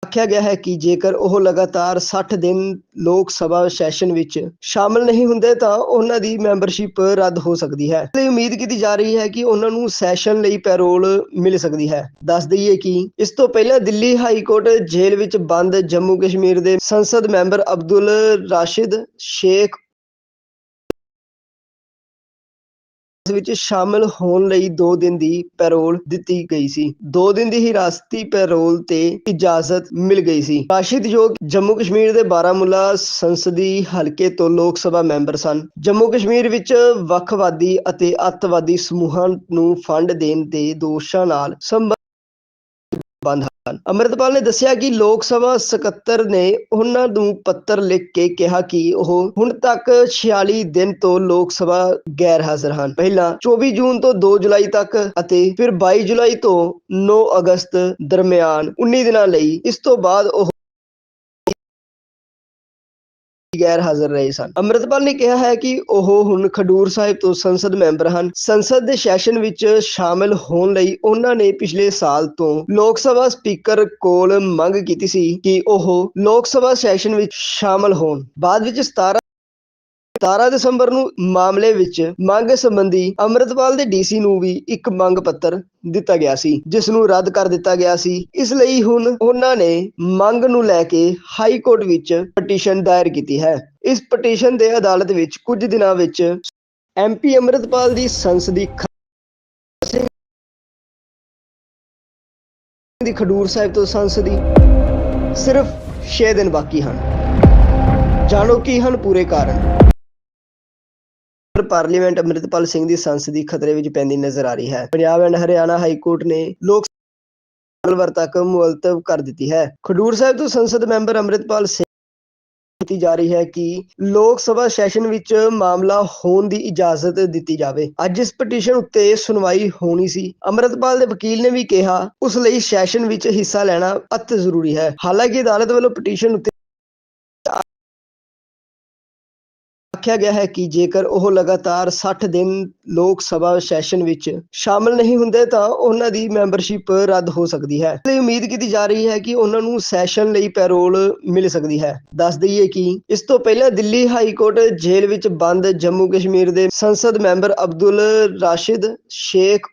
ਆਖਿਆ ਗਿਆ ਹੈ ਕਿ ਜੇਕਰ ਉਹ ਲਗਾਤਾਰ 60 ਦਿਨ ਲੋਕ ਸਭਾ ਸੈਸ਼ਨ ਵਿੱਚ ਸ਼ਾਮਲ ਨਹੀਂ ਹੁੰਦੇ ਤਾਂ ਉਹਨਾਂ ਦੀ ਮੈਂਬਰਸ਼ਿਪ ਰੱਦ ਹੋ ਸਕਦੀ ਹੈ। ਇਸ ਉਮੀਦ ਕੀਤੀ ਜਾ ਰਹੀ ਹੈ ਕਿ ਉਹਨਾਂ ਨੂੰ ਸੈਸ਼ਨ ਲਈ ਪੈਰੋਲ ਮਿਲ ਸਕਦੀ ਹੈ। ਦੱਸ ਦਈਏ ਕਿ ਇਸ ਤੋਂ ਪਹਿਲਾਂ ਦਿੱਲੀ ਹਾਈ ਕੋਰਟ ਜੇਲ੍ਹ ਵਿੱਚ ਬੰਦ ਜੰਮੂ ਕਸ਼ਮੀਰ ਦੇ ਸੰਸਦ ਮੈਂਬਰ ਅਬਦੁਲ ਰਾਸ਼ਿਦ, ਸ਼ੇਖ ਵਿੱਚ ਸ਼ਾਮਲ ਹੋਣ ਲਈ 2 ਦਿਨ ਦੀ ਪੈਰੋਲ ਦਿੱਤੀ ਗਈ ਸੀ। 2 ਦਿਨ ਦੀ ਹਿਰਾਸਤੀ ਪੈਰੋਲ ਤੇ ਇਜਾਜ਼ਤ ਮਿਲ ਗਈ ਸੀ। ਰਾਸ਼ਿਦਯੋਗ ਜੰਮੂ ਕਸ਼ਮੀਰ ਦੇ ਬਾਰਾਮੁਲਾ ਸੰਸਦੀ ਹਲਕੇ ਤੋਂ ਲੋਕ ਸਭਾ ਮੈਂਬਰ ਸਨ। ਜੰਮੂ ਕਸ਼ਮੀਰ ਵਿੱਚ ਵੱਖਵਾਦੀ ਅਤੇ ਅੱਤਵਾਦੀ ਸਮੂਹਾਂ ਨੂੰ ਫੰਡ ਦੇਣ ਦੇ ਦੋਸ਼ਾਂ ਨਾਲ ਸੰਬੰਧ ਬੰਦ ਹਨ। ਅੰਮ੍ਰਿਤਪਾਲ ਨੇ ਦੱਸਿਆ ਕਿ ਲੋਕ ਸਭਾ ਸਕੱਤਰ ਨੇ ਉਹਨਾਂ ਨੂੰ ਪੱਤਰ ਲਿਖ ਕੇ ਕਿਹਾ ਕਿ ਉਹ ਹੁਣ ਤੱਕ 46 ਦਿਨ ਤੋਂ ਲੋਕ ਸਭਾ ਗੈਰ ਹਾਜ਼ਰ ਹਨ। ਪਹਿਲਾਂ 24 ਜੂਨ ਤੋਂ 2 ਜੁਲਾਈ ਤੱਕ ਅਤੇ ਫਿਰ 22 ਜੁਲਾਈ ਤੋਂ 9 ਅਗਸਤ ਦਰਮਿਆਨ 19 ਦਿਨਾਂ ਲਈ। ਇਸ ਤੋਂ ਬਾਅਦ ਉਹ ਗੈਰ ਹਾਜ਼ਰ ਰਹੇ ਸਨ। ਅੰਮ੍ਰਿਤਪਾਲ ਨੇ ਕਿਹਾ ਹੈ ਕਿ ਉਹ ਹੁਣ ਖਡੂਰ ਸਾਹਿਬ ਤੋਂ ਸੰਸਦ ਮੈਂਬਰ ਹਨ। ਸੰਸਦ ਦੇ ਸੈਸ਼ਨ ਵਿੱਚ ਸ਼ਾਮਲ ਹੋਣ ਲਈ ਉਹਨਾਂ ਨੇ ਪਿਛਲੇ ਸਾਲ ਤੋਂ ਲੋਕ ਸਭਾ ਸਪੀਕਰ ਕੋਲ ਮੰਗ ਕੀਤੀ ਸੀ ਕਿ ਉਹ ਲੋਕ ਸਭਾ ਸੈਸ਼ਨ ਵਿੱਚ ਸ਼ਾਮਲ ਹੋਣ। ਬਾਅਦ ਵਿੱਚ 17 17 ਦਸੰਬਰ ਨੂੰ ਮਾਮਲੇ ਵਿੱਚ ਮੰਗ ਸੰਬੰਧੀ ਅੰਮ੍ਰਿਤਪਾਲ ਦੇ ਡੀਸੀ ਨੂੰ ਵੀ ਇੱਕ ਮੰਗ ਪੱਤਰ ਦਿੱਤਾ ਗਿਆ ਸੀ, ਜਿਸ ਨੂੰ ਰੱਦ ਕਰ ਦਿੱਤਾ ਗਿਆ ਸੀ। ਇਸ ਲਈ ਹੁਣ ਉਹਨਾਂ ਨੇ ਮੰਗ ਨੂੰ ਲੈ ਕੇ ਹਾਈ ਕੋਰਟ ਵਿੱਚ ਪਟੀਸ਼ਨ ਦਾਇਰ ਕੀਤੀ ਹੈ। ਇਸ ਪਟੀਸ਼ਨ ਦੇ ਅਦਾਲਤ ਵਿੱਚ ਕੁਝ ਦਿਨਾਂ ਵਿੱਚ ਐਮਪੀ ਅੰਮ੍ਰਿਤਪਾਲ ਦੀ ਸੰਸਦੀ ਦੀ ਖਡੂਰ ਸਾਹਿਬ ਤੋਂ ਸੰਸਦੀ ਸਿਰਫ 6 ਦਿਨ ਬਾਕੀ ਹਨ। ਜਾਣੋ ਕੀ ਹਨ ਪੂਰੇ ਕਾਰਨ। ਪਾਰਲੀਮੈਂਟ ਅੰਮ੍ਰਿਤਪਾਲ ਸਿੰਘ ਦੀ ਸੰਸਦੀ ਖਤਰੇ ਵਿੱਚ ਪੈਂਦੀ ਨਜ਼ਰ ਆ ਰਹੀ ਹੈ। Punjab and Haryana high court ਨੇ ਲੋਕ ਮੰਗਲਵਾਰ ਤੱਕ ਮੁਅੱਤਲ ਕਰ ਦਿੱਤੀ ਹੈ। ਖਡੂਰ ਸਾਹਿਬ ਤੋਂ ਸੰਸਦ ਮੈਂਬਰ ਅੰਮ੍ਰਿਤਪਾਲ ਸਿੰਘ ਕੀਤੀ ਜਾ ਰਹੀ ਹੈ ਕਿ ਲੋਕ ਸਭਾ ਸੈਸ਼ਨ ਵਿੱਚ ਮਾਮਲਾ ਹੋਣ ਦੀ ਇਜਾਜ਼ਤ ਦਿੱਤੀ ਜਾਵੇ। ਅੱਜ ਇਸ ਪਟੀਸ਼ਨ ਉੱਤੇ ਸੁਣਵਾਈ ਹੋਣੀ ਸੀ। ਅੰਮ੍ਰਿਤਪਾਲ ਦੇ ਵਕੀਲ ਨੇ ਵੀ ਕਿਹਾ, ਉਸ ਲਈ ਸੈਸ਼ਨ ਵਿੱਚ ਹਿੱਸਾ ਲੈਣਾ ਅਤ ਜ਼ਰੂਰੀ ਹੈ। ਹਾਲਾਂਕਿ ਅਦਾਲਤ ਵੱਲੋਂ ਪਟੀਸ਼ਨ ਉੱਤੇ ਆਖਿਆ ਗਿਆ ਹੈ ਕਿ ਜੇਕਰ ਉਹ ਲਗਾਤਾਰ 60 ਦਿਨ ਲੋਕ ਸਭਾ ਸੈਸ਼ਨ ਵਿੱਚ ਸ਼ਾਮਲ ਨਹੀਂ ਹੁੰਦੇ ਤਾਂ ਉਹਨਾਂ ਦੀ ਮੈਂਬਰਸ਼ਿਪ ਰੱਦ ਹੋ ਸਕਦੀ ਹੈ। ਤੇ ਉਮੀਦ ਕੀਤੀ ਜਾ ਰਹੀ ਹੈ ਕਿ ਉਹਨਾਂ ਨੂੰ ਸੈਸ਼ਨ ਲਈ ਪੈਰੋਲ ਮਿਲ ਸਕਦੀ ਹੈ। ਦੱਸ ਦਈਏ ਕਿ ਇਸ ਤੋਂ ਪਹਿਲਾਂ ਦਿੱਲੀ ਹਾਈ ਕੋਰਟ ਜੇਲ੍ਹ ਵਿੱਚ ਬੰਦ ਜੰਮੂ ਕਸ਼ਮੀਰ ਦੇ ਸੰਸਦ ਮੈਂਬਰ ਅਬਦੁਲ ਰਾਸ਼ਿਦ, ਸ਼ੇਖ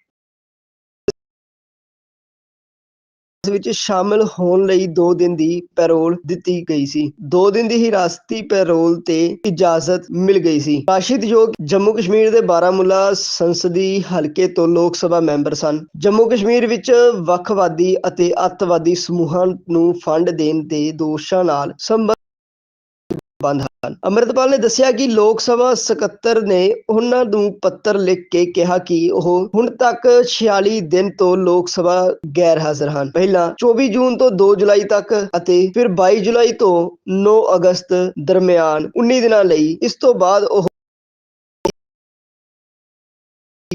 ਵਿੱਚ ਸ਼ਾਮਲ ਹੋਣ ਲਈ 2 ਦਿਨ ਦੀ ਪੈਰੋਲ ਦਿੱਤੀ ਗਈ ਸੀ। 2 ਦਿਨ ਦੀ ਹਿਰਾਸਤੀ ਪੈਰੋਲ ਤੇ ਇਜਾਜ਼ਤ ਮਿਲ ਗਈ ਸੀ। ਰਾਸ਼ਿਦਯੋਗ ਜੰਮੂ ਕਸ਼ਮੀਰ ਦੇ ਬਾਰਾਮੂਲਾ ਸੰਸਦੀ ਹਲਕੇ ਤੋਂ ਲੋਕ ਸਭਾ ਮੈਂਬਰ ਸਨ। ਜੰਮੂ ਕਸ਼ਮੀਰ ਵਿੱਚ ਵੱਖਵਾਦੀ ਅਤੇ ਅੱਤਵਾਦੀ ਸਮੂਹਾਂ ਨੂੰ ਫੰਡ ਦੇਣ ਦੇ ਦੋਸ਼ਾਂ ਨਾਲ ਸੰਬੰਧ ਬੰਦ ਹਨ। ਅੰਮ੍ਰਿਤਪਾਲ ਨੇ ਦੱਸਿਆ ਕਿ ਲੋਕ ਸਭਾ ਸਕੱਤਰ ਨੇ ਉਹਨਾਂ ਨੂੰ ਪੱਤਰ ਲਿਖ ਕੇ ਕਿਹਾ ਕਿ ਉਹ ਹੁਣ ਤੱਕ 46 ਦਿਨ ਤੋਂ ਲੋਕ ਸਭਾ ਗੈਰ ਹਾਜ਼ਰ ਹਨ। ਪਹਿਲਾਂ 24 ਜੂਨ ਤੋਂ 2 ਜੁਲਾਈ ਤੱਕ ਅਤੇ ਫਿਰ 22 ਜੁਲਾਈ ਤੋਂ 9 ਅਗਸਤ ਦਰਮਿਆਨ 19 ਦਿਨਾਂ ਲਈ। ਇਸ ਤੋਂ ਬਾਅਦ ਉਹ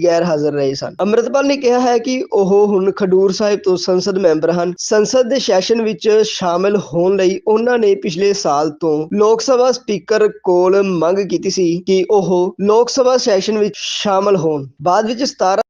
ਗੈਰ ਹਾਜ਼ਰ ਰਹੇ ਸਨ। ਅੰਮ੍ਰਿਤਪਾਲ ਨੇ ਕਿਹਾ ਹੈ ਕਿ ਉਹ ਹੁਣ ਖਡੂਰ ਸਾਹਿਬ ਤੋਂ ਸੰਸਦ ਮੈਂਬਰ ਹਨ। ਸੰਸਦ ਦੇ ਸੈਸ਼ਨ ਵਿੱਚ ਸ਼ਾਮਲ ਹੋਣ ਲਈ ਉਹਨਾਂ ਨੇ ਪਿਛਲੇ ਸਾਲ ਤੋਂ ਲੋਕ ਸਭਾ ਸਪੀਕਰ ਕੋਲ ਮੰਗ ਕੀਤੀ ਸੀ ਕਿ ਉਹ ਲੋਕ ਸਭਾ ਸੈਸ਼ਨ ਵਿੱਚ ਸ਼ਾਮਲ ਹੋਣ। ਬਾਅਦ ਵਿੱਚ 17